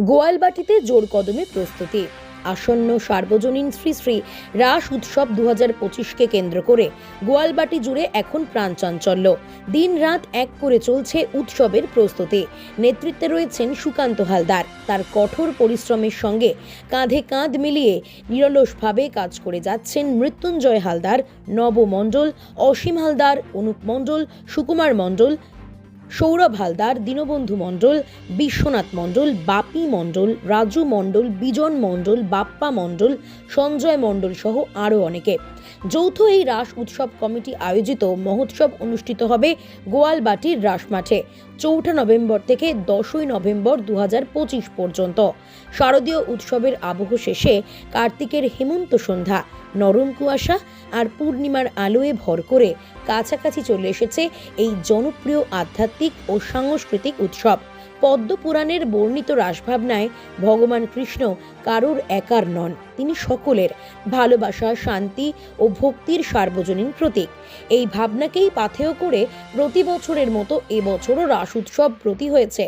গোয়ালবাটিতে জোর কদমে প্রস্তুতি। আসন্ন সার্বজনীন শ্রী শ্রী রাস উৎসব দু হাজার পঁচিশকে কেন্দ্র করে গোয়ালবাটি জুড়ে এখন প্রাণ চাঞ্চল্য। দিন রাত এক করে চলছে উৎসবের প্রস্তুতি। নেতৃত্বে রয়েছেন সুকান্ত হালদার। তার কঠোর পরিশ্রমের সঙ্গে কাঁধে কাঁধ মিলিয়ে নিরলসভাবে কাজ করে যাচ্ছেন মৃত্যুঞ্জয় হালদার, নব মণ্ডল, অসীম হালদার, অনুপ মণ্ডল, সুকুমার মণ্ডল সৌরভ হালদার, দীনবন্ধু মণ্ডল, বিশ্বনাথ মণ্ডল, বাপি মণ্ডল, রাজু মণ্ডল, বিজন মণ্ডল, বাপ্পা মণ্ডল, সঞ্জয় মণ্ডল সহ আরও অনেকে। যৌথ এই রাস উৎসব কমিটি আয়োজিত মহোৎসব অনুষ্ঠিত হবে গোয়ালবাটির রাসমাঠে, চৌঠা নভেম্বর থেকে দশই নভেম্বর দু হাজার পঁচিশ পর্যন্ত। শারদীয় উৎসবের আবহ শেষে কার্তিকের হেমন্ত সন্ধ্যা নরম কুয়াশা আর পূর্ণিমার আলোয় ভর করে কাছাকাছি চলে এসেছে এই জনপ্রিয় আধ্যাত্মিক ও সাংস্কৃতিক উৎসব। পদ্ম পুরাণের বর্ণিত রাসভাবনায় ভগবান কৃষ্ণ কারুর একার নন, তিনি সকলের ভালোবাসা, শান্তি ও ভক্তির সার্বজনীন প্রতীক। এই ভাবনাকেই পাথেয় করে প্রতি বছরের মতো এবছরও রাস উৎসব প্রতি হয়েছে।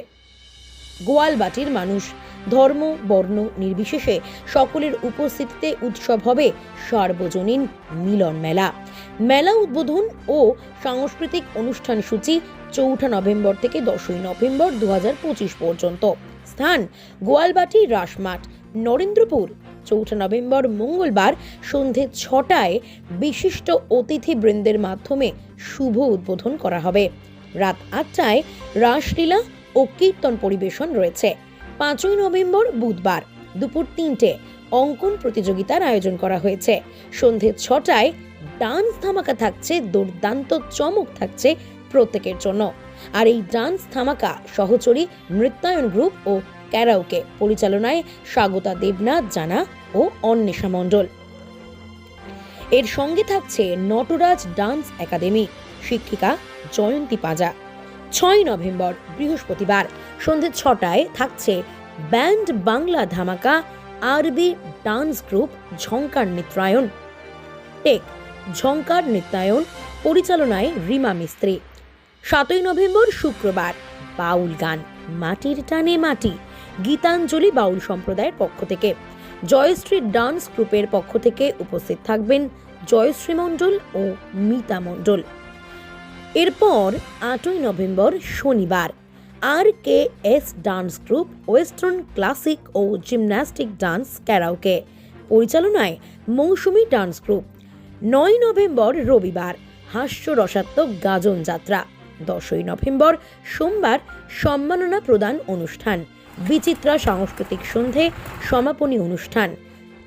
গোয়ালবাটির মানুষ। ধর্ম, বর্ণ নির্বিশেষে সকলের উপস্থিতিতে উৎসব হবে সার্বজনীন মিলন মেলা। মেলা উদ্বোধন ও সাংস্কৃতিক অনুষ্ঠান সূচি চৌঠা নভেম্বর থেকে দশই নভেম্বর দু হাজার পঁচিশ পর্যন্ত। স্থান গোয়ালবাটি রাসমাঠ, নরেন্দ্রপুর। চৌঠা নভেম্বর মঙ্গলবার সন্ধে ছটায় বিশিষ্ট অতিথিবৃন্দের মাধ্যমে শুভ উদ্বোধন করা হবে। রাত আটটায় রাসলীলা ও কীর্তন পরিবেশন রয়েছে। পাঁচই নভেম্বর বুধবার দুপুর তিনটে অঙ্কন প্রতিযোগিতার আয়োজন করা হয়েছে। সন্ধে ছটায় ডান্স ধামাকা থাকছে, দুর্দান্ত চমক থাকছে প্রত্যেকের জন্য। আর এই ডান্স ধামাকা, সহচরী নৃত্যায়ন গ্রুপ ও ক্যারাওকে পরিচালনায় স্বাগতা দেবনাথ জানা ও অন্বেষা মণ্ডল। এর সঙ্গে থাকছে নটরাজ ডান্স একাডেমি, শিক্ষিকা জয়ন্তী পাজা। ছয় নভেম্বর, বৃহস্পতিবার। সন্ধে ছটায় থাকছে ব্যান্ড বাংলা ধামাকা আরবি ডান্স গ্রুপ ঝঙ্কার নৃত্যায়ন। টেক ঝঙ্কার নৃত্যায়ন পরিচালনায় রিমা মিস্ত্রি। সাতই নভেম্বর, শুক্রবার, বাউল গান, মাটির টানে মাটি, গীতাঞ্জলি বাউল সম্প্রদায়ের পক্ষ থেকে। জয়শ্রী ডান্স গ্রুপের পক্ষ থেকে উপস্থিত থাকবেন জয়শ্রী মণ্ডল ও মিতা মণ্ডল। এরপর আটই নভেম্বর শনিবার আর K S dance group western classic ও জিমন্যাস্টিক ডান্স ক্যারাওকে পরিচালনায় মৌসুমী ডান্স গ্রুপ নয় নভেম্বর রবিবার হাস্য রসাত্মক গাজন যাত্রা। দশই নভেম্বর সোমবার, সম্মাননা প্রদান অনুষ্ঠান। বিচিত্রা সাংস্কৃতিক সন্ধে, সমাপনী অনুষ্ঠান।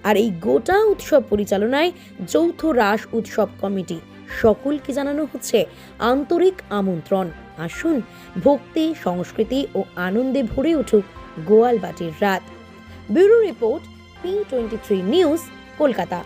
আর এই গোটা উৎসব পরিচালনায় যৌথ রাস উৎসব কমিটি সকলকে জানানো হচ্ছে? আন্তরিক আমন্ত্রণ। আসুন, ভক্তি, সংস্কৃতি ও আনন্দে ভরে উঠুক গোয়ালবাটির রাত। Bureau report P twenty three news Kolkata.